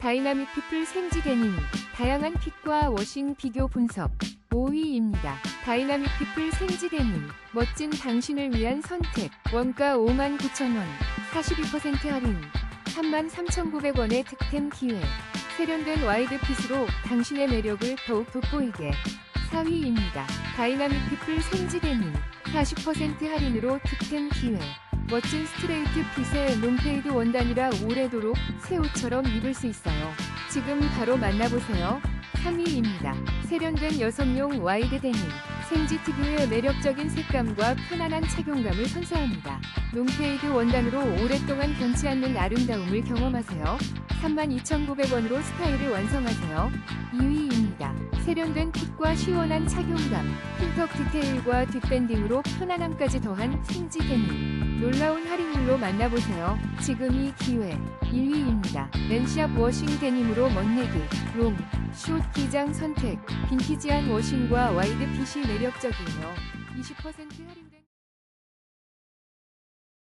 다이나믹 피플 생지 데님, 다양한 핏과 워싱 비교 분석 5위입니다. 다이나믹 피플 생지 데님, 멋진 당신을 위한 선택, 원가 59,000원, 42% 할인, 33,900원의 득템 기회, 세련된 와이드 핏으로 당신의 매력을 더욱 돋보이게 4위입니다. 다이나믹 피플 생지 데님, 40% 할인으로 득템 기회, 멋진 스트레이트 핏의 롱페이드 원단이라 오래도록 새 옷처럼 입을 수 있어요. 지금 바로 만나보세요. 3위입니다. 세련된 여성용 와이드 데님. 생지 특유의 매력적인 색감과 편안한 착용감을 선사합니다. 롱페이드 원단으로 오랫동안 변치 않는 아름다움을 경험하세요. 32,900원으로 스타일을 완성하세요. 2위입니다. 세련된 핏과 시원한 착용감, 핀턱 디테일과 뒷밴딩으로 편안함까지 더한 생지 데님. 놀라운 할인율로 만나보세요. 지금 이 기회. 1위입니다. 렌샵 워싱 데님으로 멋내기, 롱, 숏 기장 선택, 빈티지한 워싱과 와이드 핏이 매력적이에요. 20% 할인된